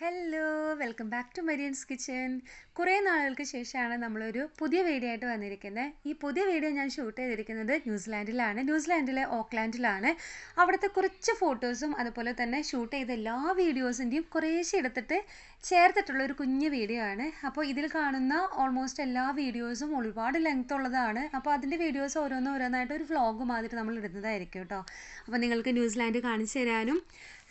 Hello welcome back to Marian's kitchen കുറേ നാളുകൾക്ക് ശേഷമാണ് നമ്മളൊരു പുതിയ വീഡിയോ ആയിട്ട് വന്നിരിക്കുന്നത് ഈ പുതിയ വീഡിയോ ഞാൻ ഷൂട്ട് ചെയ്തിരിക്കുന്നത് ന്യൂസിലാൻഡിലാണ്. ന്യൂസിലാൻഡിലെ ഓക്ലാൻഡിലാണ്. അവിടുത്തെ കുറച്ച് ഫോട്ടോസും അതുപോലെ തന്നെ ഷൂട്ട് ചെയ്ത എല്ലാ വീഡിയോസിന്റെയും കുറേശ്ശെ എടുത്തിട്ട് ചേർത്തിട്ടുള്ള ഒരു കുഞ്ഞു വീഡിയോ ആണ്. അപ്പോൾ ഇതിൽ കാണുന്ന ഓൾമോസ്റ്റ് എല്ലാ വീഡിയോസും ഒരുപാട് ലെങ്ത് ഉള്ളതാണ്. അപ്പോൾ അതിന്റെ വീഡിയോസ് ഓരോന്നോരോന്നായിട്ട് ഒരു വ്ളോഗ് മാതിരി നമ്മൾ ഇടുന്നതായിരിക്കും കേട്ടോ. അപ്പോൾ നിങ്ങൾക്ക് ന്യൂസിലാൻഡ് കാണിച്ചു തരാനും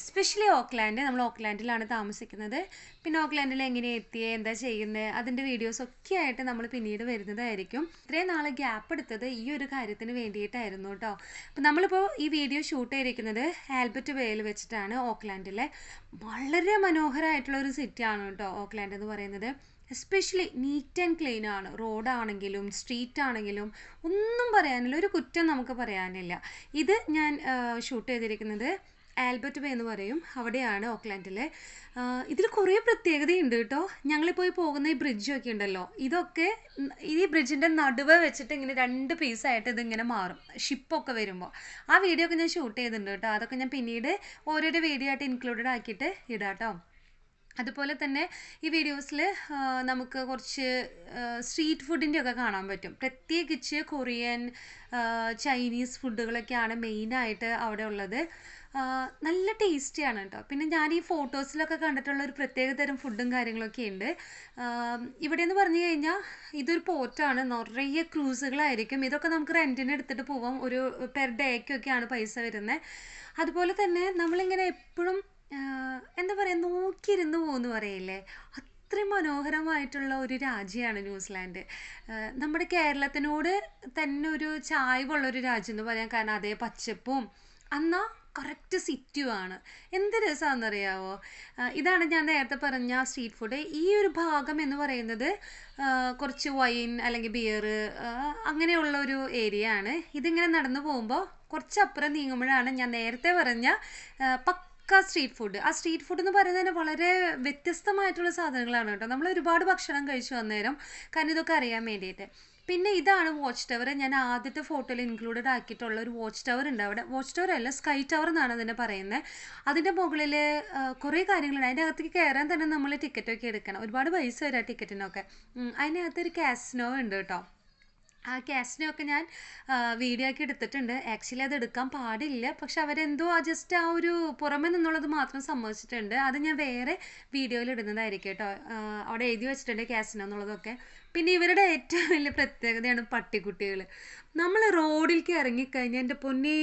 സ്പെഷ്യലി ഓക്ലാൻഡ് നമ്മൾ ഓക്ലാൻഡിലാണ് താമസിക്കുന്നത്. പിന്നെ ഓക്ലാൻഡിൽ എങ്ങനെ എത്തിയത് എന്താ ചെയ്യുന്നത് അതിന്റെ വീഡിയോസ് ഒക്കെ ആയിട്ട് നമ്മൾ പിന്നീട് വരുന്നതായിരിക്കും. ഇത്രയും നാൾ ഗ്യാപ്പ് എടുത്തത് ഈ ഒരു കാര്യത്തിന് വേണ്ടിയിട്ടായിരുന്നു കേട്ടോ അപ്പം നമ്മളിപ്പോൾ ഈ വീഡിയോ ഷൂട്ട് ചെയ്തിരിക്കുന്നത് ആൽബർട്ട് വേയിൽ വെച്ചിട്ടാണ് ഓക്ലാൻഡിലെ വളരെ മനോഹരമായിട്ടുള്ള ഒരു സിറ്റിയാണ് കേട്ടോ ഓക്ലാൻഡ് എന്ന് പറയുന്നത്. എസ്പെഷ്യലി നീറ്റ് ആൻഡ് ക്ലീൻ ആണ്. റോഡാണെങ്കിലും സ്ട്രീറ്റ് ആണെങ്കിലും ഒന്നും പറയാനില്ല. ഒരു കുറ്റം നമുക്ക് പറയാനില്ല. ഇത് ഞാൻ ഷൂട്ട് ചെയ്തിരിക്കുന്നത് ആൽബർട്ട് ബേ എന്ന് പറയും. അവിടെയാണ് ഓക്ലാൻഡിലെ. ഇതിൽ കുറേ പ്രത്യേകതയുണ്ട് കേട്ടോ. ഞങ്ങളിപ്പോൾ പോകുന്ന ഈ ബ്രിഡ്ജൊക്കെ ഉണ്ടല്ലോ. ഇതൊക്കെ ഈ ബ്രിഡ്ജിന്റെ നടുവ് വെച്ചിട്ട് ഇങ്ങനെ രണ്ട് പീസായിട്ട് ഇതിങ്ങനെ മാറും. ഷിപ്പൊക്കെ വരുമ്പോൾ ആ വീഡിയോ ഒക്കെ ഞാൻ ഷൂട്ട് ചെയ്തിട്ടുണ്ട് കേട്ടോ. അതൊക്കെ ഞാൻ പിന്നീട് ഓരോരോ വീഡിയോ ആയിട്ട് ഇൻക്ലൂഡഡ് ആക്കിയിട്ട് ഇടാം കേട്ടോ. അതുപോലെ തന്നെ ഈ വീഡിയോസിൽ നമുക്ക് കുറച്ച് സ്ട്രീറ്റ് ഫുഡിന്റെ ഒക്കെ കാണാൻ പറ്റും. പ്രത്യേകിച്ച് കൊറിയൻ ചൈനീസ് ഫുഡുകളൊക്കെയാണ് മെയിനായിട്ട് അവിടെ ഉള്ളത്. നല്ല ടേസ്റ്റിയാണ് കേട്ടോ പിന്നെ ഞാൻ ഈ ഫോട്ടോസിലൊക്കെ കണ്ടിട്ടുള്ള ഒരു പ്രത്യേക തരം ഫുഡും കാര്യങ്ങളൊക്കെ ഉണ്ട് ഇവിടെ എന്ന് പറഞ്ഞു കഴിഞ്ഞാൽ ഇതൊരു പോർട്ടാണ് നിറയെ ക്രൂസുകളായിരിക്കും. ഇതൊക്കെ നമുക്ക് റെന്റിന് എടുത്തിട്ട് പോവാം. ഒരു പെർ ഡേക്കൊക്കെയാണ് പൈസ വരുന്നത് അതുപോലെ തന്നെ നമ്മളിങ്ങനെ എപ്പോഴും എന്താ പറയുക നോക്കിയിരുന്ന് പോകുമെന്ന് പറയില്ലേ? അത്രയും മനോഹരമായിട്ടുള്ള ഒരു രാജ്യമാണ് ന്യൂസിലാൻഡ്. നമ്മുടെ കേരളത്തിനോട് തന്നെ ഒരു ചായ്വുള്ളൊരു രാജ്യം എന്ന് പറയാം. കാരണം അതേ പച്ചപ്പും എന്നാൽ കറക്റ്റ് സിറ്റുവാണ് എന്ത് രസമാണെന്നറിയാവോ ഇതാണ് ഞാൻ നേരത്തെ പറഞ്ഞ സ്ട്രീറ്റ് ഫുഡ് ഈ ഒരു ഭാഗം എന്ന് പറയുന്നത് കുറച്ച് വൈൻ അല്ലെങ്കിൽ ബിയർ അങ്ങനെയുള്ള ഒരു ഏരിയ ആണ്. ഇതിങ്ങനെ നടന്നു പോകുമ്പോൾ കുറച്ചപ്പുറം നീങ്ങുമ്പോഴാണ് ഞാൻ നേരത്തെ പറഞ്ഞ പക്ക സ്ട്രീറ്റ് ഫുഡ് ആ സ്ട്രീറ്റ് ഫുഡ് എന്ന് പറയുന്നത് തന്നെ വളരെ വ്യത്യസ്തമായിട്ടുള്ള സാധനങ്ങളാണ് കേട്ടോ. നമ്മൾ ഒരുപാട് ഭക്ഷണം കഴിച്ചു വന്നേരം കാരണം ഇതൊക്കെ അറിയാൻ വേണ്ടിയിട്ട്. പിന്നെ ഇതാണ് വാച്ച് ടവർ ഞാൻ ആദ്യത്തെ ഫോട്ടോയിൽ ഇൻക്ലൂഡഡ് ആക്കിയിട്ടുള്ള ഒരു വാച്ച് ടവർ ഉണ്ട് അവിടെ. വാച്ച് ടവർ അല്ല സ്കൈ ടവർ എന്നാണ് അതിനെ പറയുന്നത്. അതിന്റെ മുകളിൽ കുറേ കാര്യങ്ങളുണ്ട്. അതിന്റെ അകത്തേക്ക് കയറാൻ തന്നെ നമ്മൾ ടിക്കറ്റൊക്കെ എടുക്കണം. ഒരുപാട് പൈസ വരാം ടിക്കറ്റിനൊക്കെ അതിനകത്തൊരു കാസിനോ ഉണ്ട് കേട്ടോ. ആ ക്യാഷിനെയൊക്കെ ഞാൻ വീഡിയോ ആക്കി എടുത്തിട്ടുണ്ട്. ആക്ച്വലി അത് എടുക്കാൻ പാടില്ല. പക്ഷെ അവരെന്തോ ആ ജസ്റ്റ് ആ ഒരു പുറമെ നിന്നുള്ളത് മാത്രം സമ്മതിച്ചിട്ടുണ്ട്. അത് ഞാൻ വേറെ വീഡിയോയിൽ ഇടുന്നതായിരിക്കും കേട്ടോ. അവിടെ എഴുതി വെച്ചിട്ടുണ്ട് ക്യാഷിനെന്നുള്ളതൊക്കെ പിന്നെ ഇവരുടെ ഏറ്റവും വലിയ പ്രത്യേകതയാണ് പട്ടിക്കുട്ടികൾ നമ്മൾ റോഡിലേക്ക് ഇറങ്ങിക്കഴിഞ്ഞാൽ എന്റെ പൊന്നേ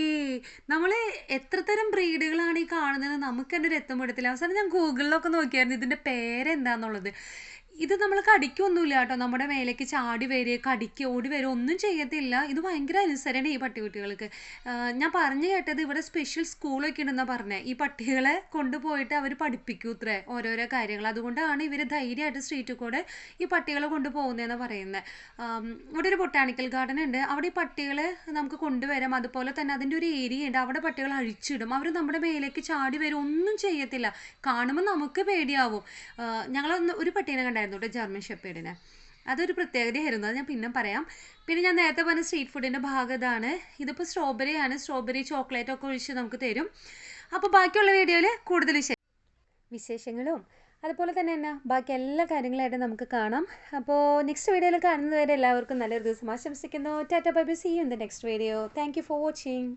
നമ്മൾ എത്ര തരം ബ്രീഡുകളാണ് ഈ കാണുന്നത്? നമുക്ക് തന്നെ ഒരു എത്തുമ്പോഴത്തില്ല അവസാനം ഞാൻ ഗൂഗിളിലൊക്കെ നോക്കിയായിരുന്നു ഇതിന്റെ പേരെന്താന്നുള്ളത്. ഇത് നമ്മൾ കടിക്കൊന്നുമില്ല കേട്ടോ. നമ്മുടെ മേലേക്ക് ചാടി വരിക കടിക്കുക ഓടി വരിക ഒന്നും ചെയ്യത്തില്ല. ഇത് ഭയങ്കര അനുസരണ ഈ പട്ടികുട്ടികൾക്ക് ഞാൻ പറഞ്ഞു കേട്ടത് ഇവിടെ സ്പെഷ്യൽ സ്കൂളൊക്കെ ഉണ്ടെന്നാണ് പറഞ്ഞത് ഈ പട്ടികളെ കൊണ്ടുപോയിട്ട് അവർ പഠിപ്പിക്കൂ ഇത്രേ ഓരോരോ കാര്യങ്ങൾ. അതുകൊണ്ടാണ് ഇവർ ധൈര്യമായിട്ട് സ്ട്രീറ്റിൽ കൂടെ ഈ പട്ടികളെ കൊണ്ടുപോകുന്നതെന്ന് പറയുന്നത് ഇവിടെ ഒരു ബൊട്ടാണിക്കൽ ഗാർഡൻ ഉണ്ട്. അവിടെ ഈ പട്ടികളെ നമുക്ക് കൊണ്ടുവരാം. അതുപോലെ തന്നെ അതിന്റെ ഒരു ഏരിയ ഉണ്ട്. അവിടെ പട്ടികൾ അഴിച്ചിടും. അവർ നമ്മുടെ മേലേക്ക് ചാടി വരും ഒന്നും ചെയ്യത്തില്ല. കാണുമ്പോൾ നമുക്ക് പേടിയാവും. ഞങ്ങളൊന്ന് ഒരു പട്ടീനെ കണ്ടായിരുന്നു. കേട്ടോ ജർമ്മൻ ഷെപ്പേഡിന് അതൊരു പ്രത്യേകതയായിരുന്നു. അത് ഞാൻ പിന്നെ പറയാം. പിന്നെ ഞാൻ നേരത്തെ പറഞ്ഞ സ്ട്രീറ്റ് ഫുഡിന്റെ ഭാഗമാണ് ഇതിപ്പോൾ സ്ട്രോബെറി ആണ്. സ്ട്രോബെറി ചോക്ലേറ്റ് ഒക്കെ ഒഴിച്ച് നമുക്ക് തരും. അപ്പോൾ ബാക്കിയുള്ള വീഡിയോയിൽ കൂടുതൽ വിശേഷങ്ങളും. അതുപോലെ തന്നെ എന്നാ ബാക്കി എല്ലാ കാര്യങ്ങളായിട്ട് നമുക്ക് കാണാം. അപ്പോൾ നെക്സ്റ്റ് വീഡിയോയിൽ കാണുന്നത് വരെ എല്ലാവർക്കും നല്ലൊരു ദിവസം ആശംസിക്കുന്നു. Tata bye bye see you in the next video thank you for watching